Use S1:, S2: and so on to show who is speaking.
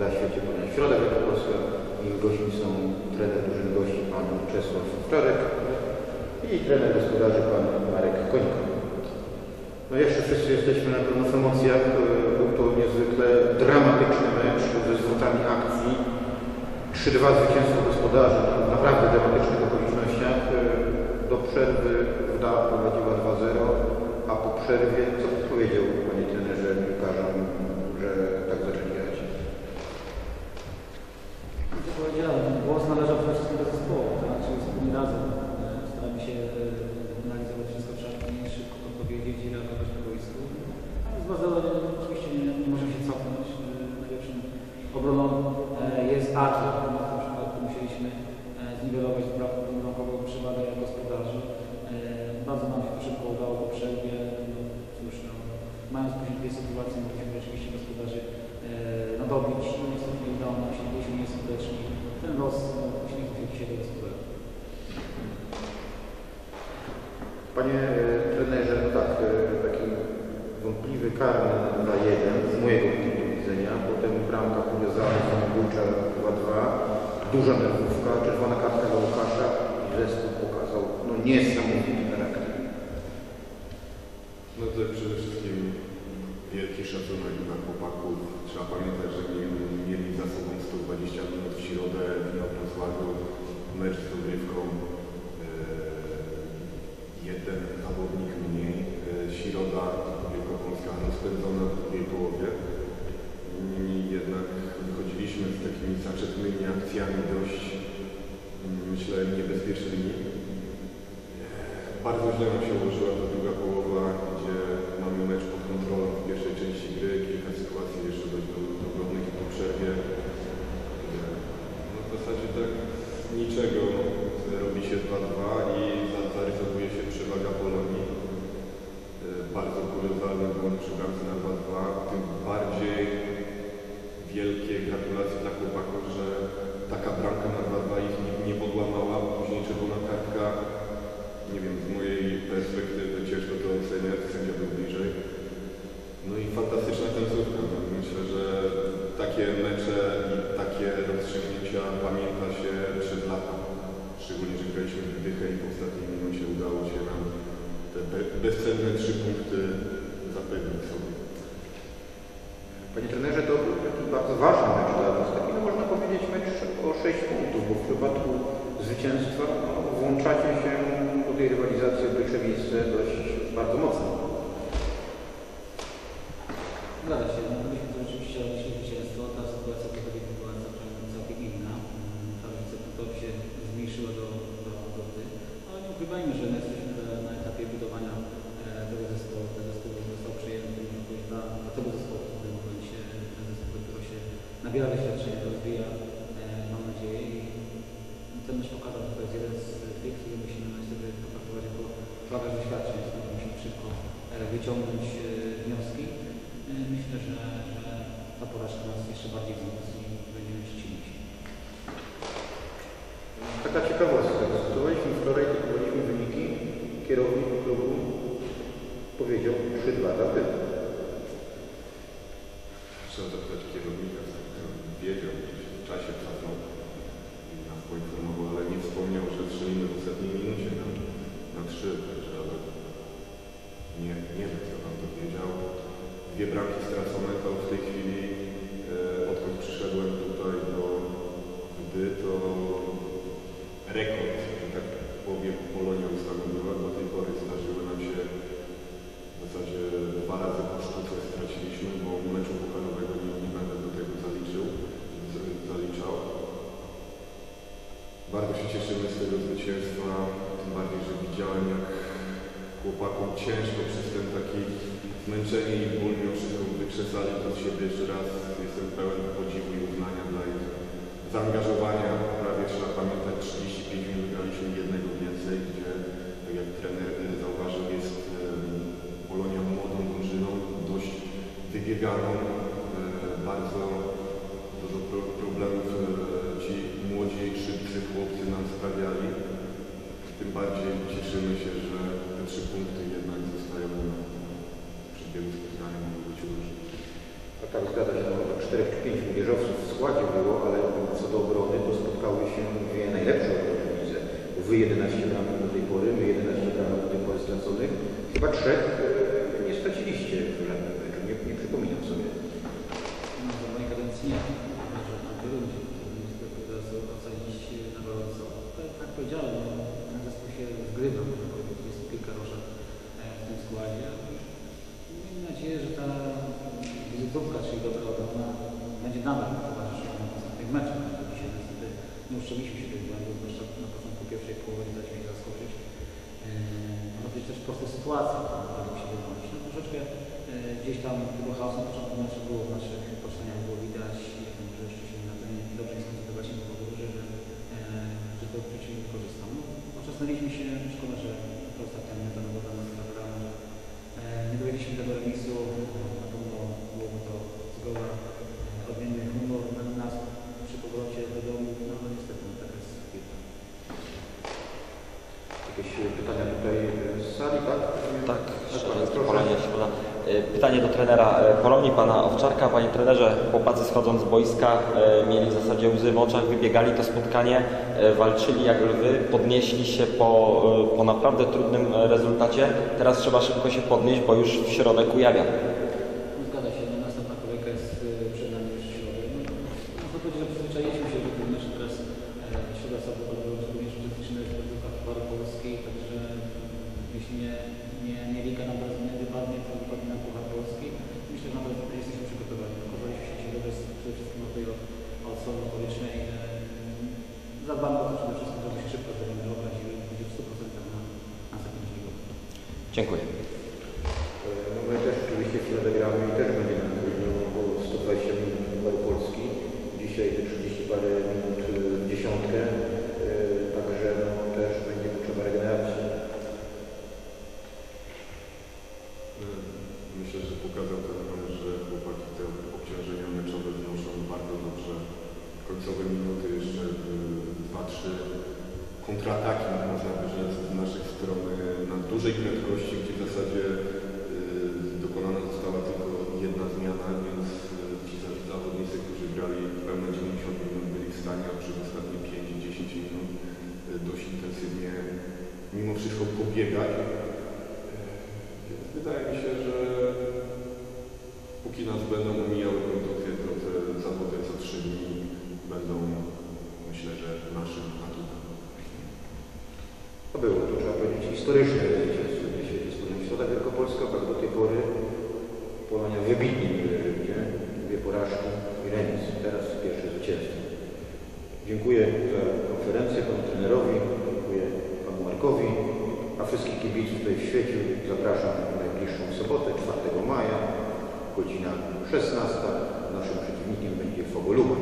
S1: da świecie ponad środek Wielkopolska i gośćmi są trener drużyny gości pan Czesław Wczorek i trener gospodarzy pan Marek Końko. No jeszcze wszyscy jesteśmy na pewno w emocjach. Był to niezwykle dramatyczny mecz ze zwrotami akcji. 3-2 zwycięstwo gospodarzy w naprawdę dramatycznych okolicznościach. Do przerwy Wda prowadziła 2-0, a po przerwie, co powiedział panie trenerze piłkarzom, że tak zaczęli grać?
S2: Co powiedziałem, głos należał przede wszystkim do zespołu, to znaczy wspólnie razem. E, Staramy się e, analizować wszystko szatni, szybko to powiedzieć i reagować na boisku. Ale z Bazelem oczywiście nie, nie możemy się cofnąć. Najlepszą obroną e, jest Atlet. W tym przypadku musieliśmy zniwelować brak- bramkową przewagę gospodarzy. Bardzo nam się to szybko udało po przerwie. No, cóż, no, mając później dwie sytuacje, mogliśmy oczywiście gospodarzy nadobić. No, niestety nie udało nam się, byliśmy nieskuteczni. Ten los uśmiechnął się dzisiaj do.
S1: Panie e, trenerze, no tak, e, taki wątpliwy karny na jeden z mojego punktu widzenia, potem bramka z samobójcza 2-2, duża nerwówka, czerwona kartka dla Łukasza i zespół pokazał no, niesamowity charakter.
S3: No to przede wszystkim wielki szacunek dla chłopaków. Trzeba pamiętać, że mieli, mieli za sobą 120 minut w środę w Wrocławiu, mecz z dogrywką. Eee, jeden zawodnik mniej. Eee, Środa Wielkopolska rozpędzona w drugiej połowie. Niemniej jednak wychodziliśmy z takimi zaczepnymi akcjami dość, mm, myślę, niebezpiecznymi. Bardzo źle nam się ułożyła ta druga połowa, gdzie mamy mecz pod kontrolą w pierwszej części gry, kilka sytuacji jeszcze dość do- dogodnych i po przerwie. E, No w zasadzie tak z niczego robi się 2-2 i za- zarysowuje się przewaga Polonii. E, Bardzo kuriozalny błąd przy bramce na 2-2, tym bardziej wielkie gratulacje dla chłopaków, że taka bramka na 2-2 ich nie, nie podłamała, później czerwona kartka nie wiem, z mojej perspektywy ciężko to oceniać, sędzia był bliżej. No i fantastyczna końcówka. No, myślę, że takie mecze i takie rozstrzygnięcia pamięta się przez lata. Szczególnie, że graliśmy w dychę i w ostatniej minucie udało się nam te bezcenne trzy punkty zapewnić sobie.
S1: Panie trenerze, to taki bardzo ważny mecz dla Was. Taki, no można powiedzieć, mecz o 6 punktów, bo w przypadku zwycięstwa no, włączacie się do tej rywalizacji o pierwsze miejsce dość bardzo mocno.
S2: Zgadza się, no, myśmy to rzeczywiście odnieśli zwycięstwo. Ta sytuacja to będzie była całkiem, całkiem inna. Mm, Ta różnica punktowa się zmniejszyła do, do, do ty. Ale nie ukrywajmy, że my jesteśmy nabiera doświadczenia, rozwija, e, mam nadzieję. I ten mecz pokazał, że to jest jeden z tych, który musimy niestety potraktować jako bagaż doświadczeń. Stąd musimy szybko e, wyciągnąć e, wnioski. E, Myślę, że, że ta porażka nas jeszcze bardziej wzmocni i będziemy się silni.
S1: Taka ciekawostka. Dyskutowaliśmy wczoraj, dyskutowaliśmy wyniki. Kierownik klubu powiedział 3-2 dla Tyłu.
S3: Trzeba zapytać kierownika, individual. Bardzo się cieszymy z tego zwycięstwa, tym bardziej, że widziałem jak chłopakom ciężko przez ten taki zmęczenie i ból mimo wszystko wykrzesali to z siebie jeszcze raz. Jestem pełen podziwu i uznania dla ich zaangażowania. Prawie trzeba pamiętać bardziej cieszymy się, że te trzy punkty jednak zostają nam przy wielu spotkaniach mogą być różne.
S1: A tak zgadza się, no, czterech czy pięciu młodzieżowców w składzie było, ale co do obrony, to spotkały się dwie najlepsze obrony w lidze. Wy 11 bramek do tej pory, my 11 bramek do tej pory straconych. Chyba trzech e, nie straciliście w żadnym meczu, nie, nie przypominam sobie.
S2: No, za mojej kadencji nie. Może na gruncie, niestety teraz ocenić na gorąco. Tak, tak powiedziałem, no, ten zespół się zgrywa, roszad e, w tym składzie. Miejmy nadzieję, że ta wizytówka, czyli dobra obrona, będzie nadal towarzyszyła na następnych meczach. No, Dzisiaj niestety nie uszczęliśmy się tych błędów, zwłaszcza na początku pierwszej połowy nie daliśmy się zaskoczyć. Może być też proste sytuacje, które mogą się wyłonić. No troszeczkę e, gdzieś tam tego chaosu na początku meczu było w naszych poczynaniach było widać, że jeszcze się na tym dobrze nie skoncentrowaliśmy z powodu, że, e, że to przeciwnik korzystał. No, oczesnaliśmy się, szkoda, że to ostatnia minuta no, była dla nas naturalna, że e, nie dowiedzieliśmy tego remisu, na pewno byłoby to zgoła e, odmienny humor dla nas przy powrocie do domu, no, no niestety no, taka jest piłka.
S1: Jakieś pytania tutaj z sali, tak?
S4: Tak,
S1: proszę.
S4: Szczeciński Polonia Środa. Y, Pytanie do trenera. Y, Poromni pana Owczarka. Panie trenerze, chłopacy schodząc z boiska y, mieli w zasadzie łzy w oczach, wybiegali to spotkanie, walczyli jak lwy, podnieśli się po, po naprawdę trudnym rezultacie. Teraz trzeba szybko się podnieść, bo już w środek ujawia.
S2: No, Zgadza się, no, następna kolejka jest y, przed nami już w środę. No, można powiedzieć, że przyzwyczailiśmy się do tych meczy teraz e, środa sobota był szczególnie uczestniczymy w rozgrywkach Pucharu Polskiej, także mm, jeśli nie, nie, nie Liga nam teraz nie wypadnie, to wypadnie nam Puchar Polski. Myślę, że naprawdę jesteśmy przygotowani. Okazaliśmy się środę z- przede wszystkim od tej od, od strony motorycznej. E, zadbamy o to przede wszystkim, żeby się szybko zrobimy obraz i będzie w 100% na, na zakończenie.
S4: Dziękuję.
S1: No my też oczywiście w i też będzie nam trudno, bo 120 minut Pucharu Polski. Dzisiaj te 30 parę minut y, w dziesiątkę, y, także no, też będzie potrzeba regeneracji.
S3: Myślę, że pokazał ten że chłopaki te obciążenia meczowe znoszą bardzo dobrze. Końcowe minuty jeszcze y, dwa, trzy kontrataki, można by rzec, z naszej strony na dużej prędkości, gdzie w zasadzie y, dokonana została tylko jedna zmiana, więc y, ci za- zawodnicy, którzy grali pełne 90 minut, byli w stanie przez ostatnie 5-10 minut y, dość intensywnie mimo wszystko pobiegać. Więc Wydaje mi się, że póki nas będą omijały kontuzje, to te zawody co trzy dni będą, myślę, że naszym atutem.
S1: To było, to trzeba powiedzieć, historyczne zwycięstwo w świecie wspólnej. Środa Wielkopolska, tak do tej pory Polonia wybitnie nie gdzie dwie porażki i remis. Teraz pierwsze zwycięstwo. Dziękuję za konferencję panu trenerowi, dziękuję panu Markowi, a wszystkich kibiców tutaj w świecie zapraszam na najbliższą sobotę, 4 maja, godzina 16. Naszym przeciwnikiem będzie Fogoluba.